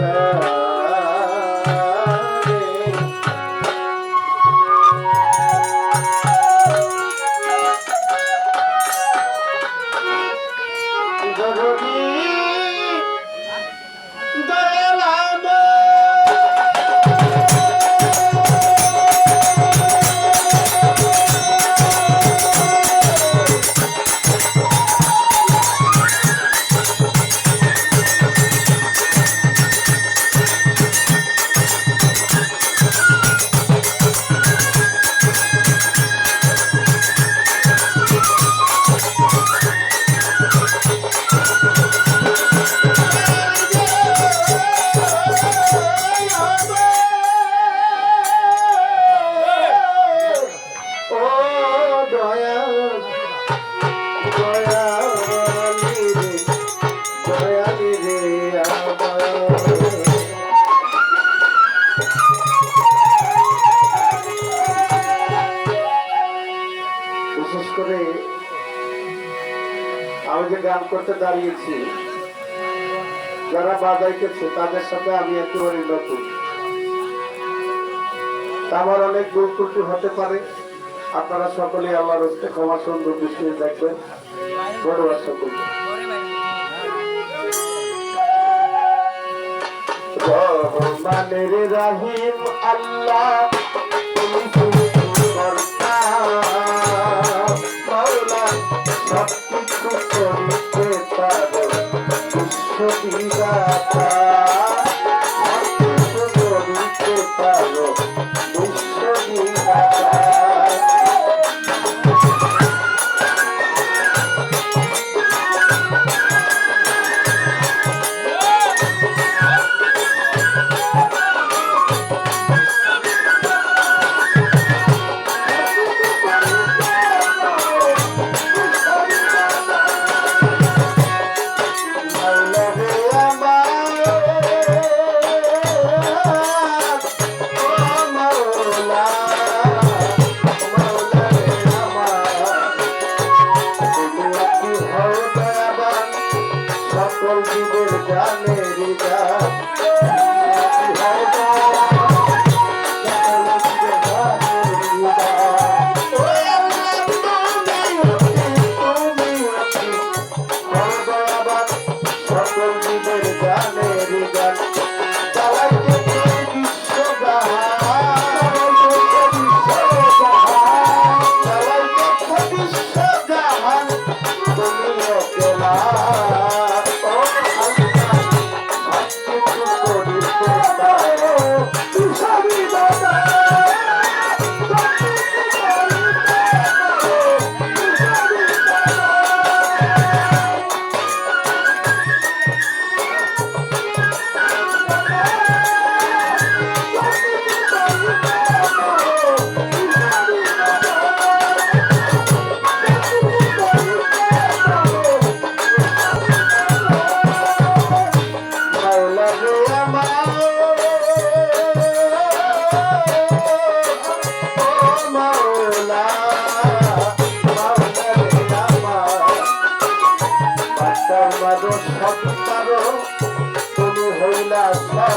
Amen. সহজে গান করতে দাঁড়িয়েছি, যারা বাজাইতেছে, তাদের সাথে আমি একেবারে নতুন। আমার অনেক দূর ত্রুটি হতে পারে। আপনারা সকলে আমার হচ্ছে ক্ষমা সুন্দর দৃষ্টিতে দেখবেন। ধন্যবাদ সকলকে। রহমানের রাহিম আল্লাহ বিশ্ববিদাতা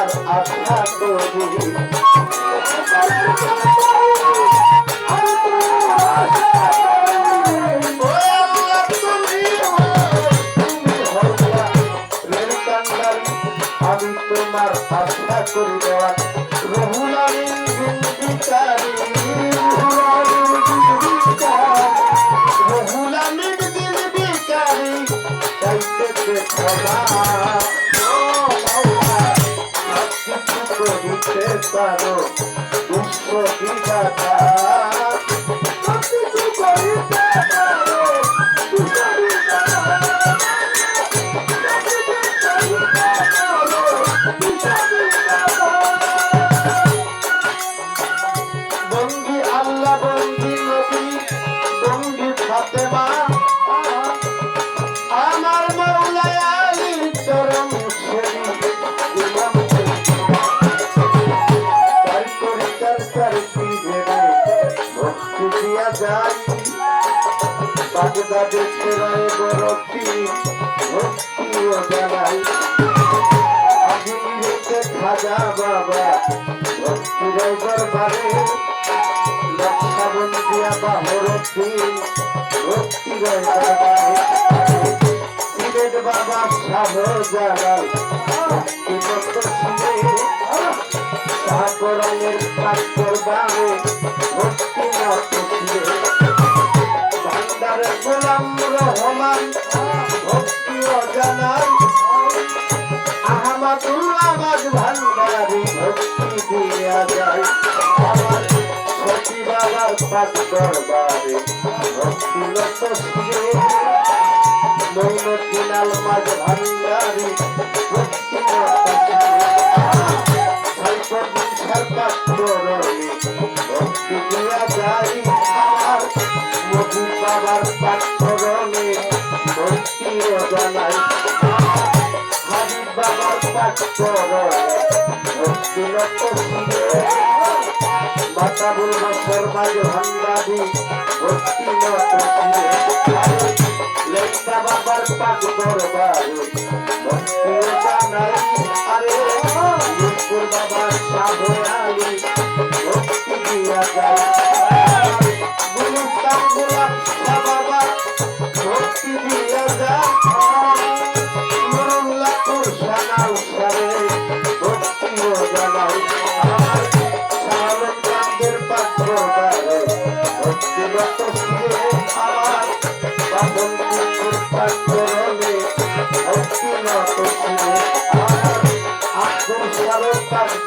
তোমার আশা করি আমি তোমার আশা করি দেওয়া বিন্দিকারী করিতে পারো বিশ্ব বিধাতা সবকিছু করিতে পারো বিশ্ব বিধাতা বন্দি আল্লাহ বন্দি নবী বন্দি ফাতেমা বাগদাদে ফেরায় বরফি ভক্তিও জানাই আজমিরেতে খাজা বাবা ভক্তি রাইবার বারে লক্ষাবন্দিয়া বাহরদ্দিন ভক্তি রাইবার বারে সিলেট বাবা শাহ জালাল ভক্তি মত শিরে শাহকরণের পাত্তর বারে ভক্তি। মত পাক দরবারে ভক্তি লত শিরে মৈনতিলাল মাঝ ভান্ডারি মাঝ ভান্ডারি ভক্তি লেখা বাবার পাক দরবারে ভক্তি জানাই আরে রূপপুর বাবার সাধু আলী ভক্তি দিয়া যায় গুলিস্তান গোলাপ বাবা ভক্তি দিয়া যায়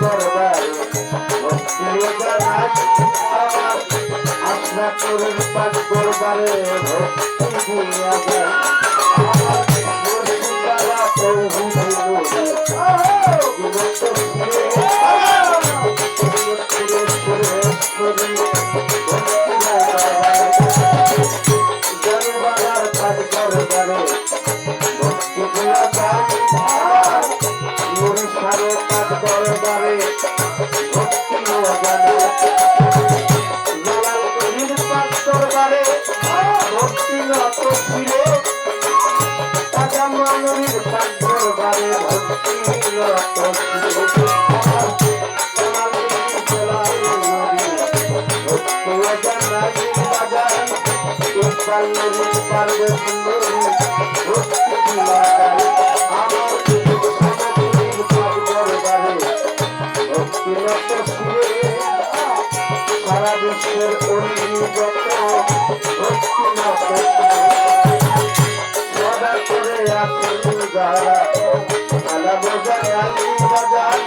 দরবারে ভক্তি দিয়া সারা বিশ্বের নত সদা করে আছেন যারা আলা বোঝায় আলি বাজার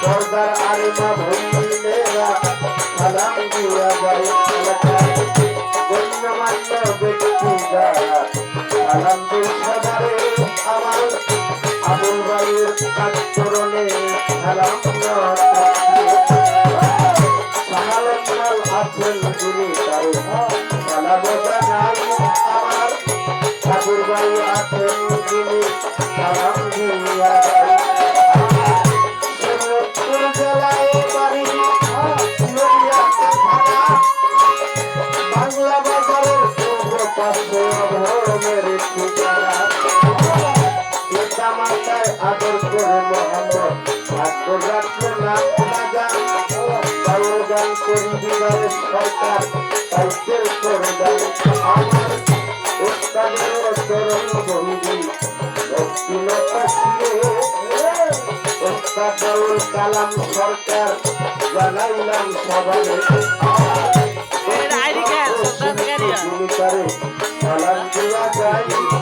সর্দার আলিমা ভৈলেরা সালাম দিয়া যায় আমার আবুল বাড়ির কাঠচরণে সালাম সাহালমাল আছেন কালাম সরকার জানাইলাম সবাই। সালাম দিয়া সহজ